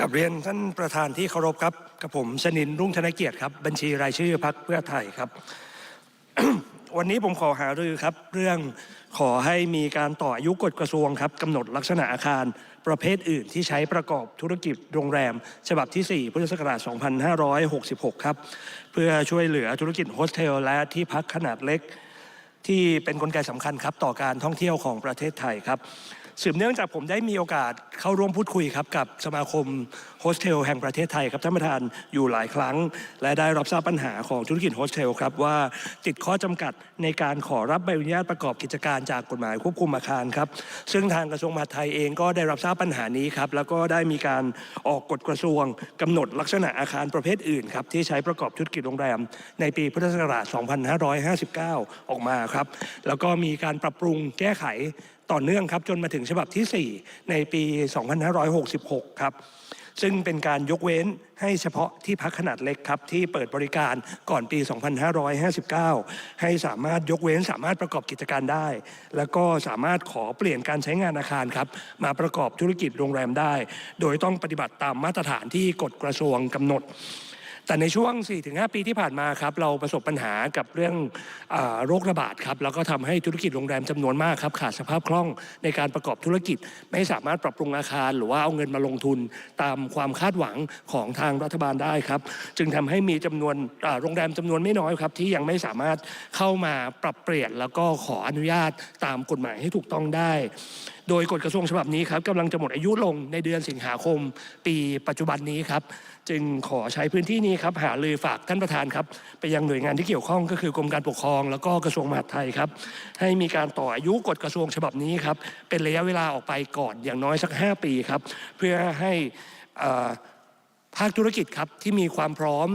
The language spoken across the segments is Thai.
กับเรียนท่านประธานที่เคารพครับกับผมชนินรุ่งธนเกียรติครับ บัญชีรายชื่อพักเพื่อไทยครับ วันนี้ผมขอหารือครับ เรื่องขอให้มีการต่ออายุกฎกระทรวงครับกำหนดลักษณะอาคารประเภทอื่นที่ใช้ประกอบธุรกิจโรงแรม ฉบับที่ 4 พุทธศักราช 2566 ครับ เพื่อช่วยเหลือธุรกิจโฮสเทลและที่พักขนาดเล็ก ที่เป็นกลไกสำคัญครับ ต่อการท่องเที่ยวของประเทศไทยครับ สืบเนื่องจากผมได้มีโอกาสเข้าร่วมพูดคุยครับกับสมาคมโฮสเทลแห่งประเทศไทยครับท่านประธานอยู่หลายครั้ง และได้รับทราบปัญหาของธุรกิจโฮสเทลครับว่าติดข้อจำกัดในการขอรับใบอนุญาตประกอบกิจการจากกฎหมายควบคุมอาคารครับซึ่งทางกระทรวงมหาดไทยเองก็ได้รับทราบปัญหานี้ครับแล้วก็ได้มีการออกกฎกระทรวงกำหนดลักษณะอาคารประเภทอื่นครับที่ใช้ประกอบธุรกิจโรงแรม ในปีพุทธศักราช 2559 ออกมาครับแล้วก็มีการปรับปรุงแก้ไขต่อเนื่องครับจนมาถึงฉบับที่ 4 ในปี 2566 ครับ ซึ่งเป็นการยกเว้นให้เฉพาะที่พักขนาดเล็กครับ ที่เปิดบริการก่อนปี 2559 ให้สามารถยกเว้นสามารถประกอบกิจการได้ แล้วก็สามารถขอเปลี่ยนการใช้งานอาคารครับ มาประกอบธุรกิจโรงแรมได้ โดยต้องปฏิบัติตามมาตรฐานที่กฎกระทรวงกำหนด แต่ในช่วง 4-5 ปีที่ผ่านมาครับเราประสบปัญหากับเรื่องอโรคระบาดครับแล้วก็ทำให้ธุรกิจโรงแรมจำนวนมากครับขาดสภาพคล่องในการประกอบธุรกิจ ไม่สามารถปรับปรุงอาคาร หรือว่าเอาเงินมาลงทุนตามความคาดหวังของทางรัฐบาลได้ครับ จึงทำให้มีจำนวนโรงแรมจำนวนไม่น้อยครับที่ยังไม่สามารถเข้ามาปรับเปลี่ยน แล้วก็ขออนุญาตตามกฎหมายให้ถูกต้องได้ โดยกฎกระทรวงฉบับนี้ครับกำลังจะหมดอายุลงในเดือนสิงหาคม ปีปัจจุบันนี้ครับ จึงขอใช้พื้นที่นี้ครับหาลือฝากท่านประธานครับไปยังหน่วยงานที่เกี่ยวข้องก็คือกรมการปกครอง แล้วก็กระทรวงมหาดไทยครับให้มีการต่ออายุกฎกระทรวงฉบับนี้ครับเป็นระยะเวลาออกไปก่อนอย่างน้อยสัก 5 ปีครับเพื่อให้ภาคธุรกิจครับที่มีความพร้อม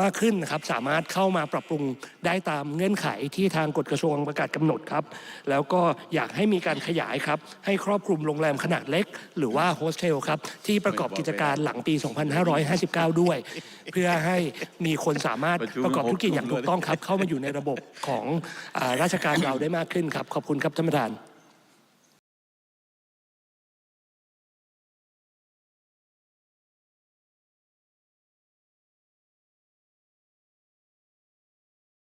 มากขึ้นนะครับสามารถเข้ามาปรับปรุงได้ตามเงื่อนไขที่ทางกฎกระทรวงประกาศกำหนดครับ แล้วก็อยากให้มีการขยายครับ ให้ครอบคลุมโรงแรมขนาดเล็ก หรือว่าโฮสเทลครับ ที่ประกอบกิจการหลังปี 2559 ด้วย เพื่อให้มีคนสามารถประกอบธุรกิจอย่างถูกต้องครับ เข้ามาอยู่ในระบบของอาราชการเราได้มากขึ้นครับ ขอบคุณครับท่านประธาน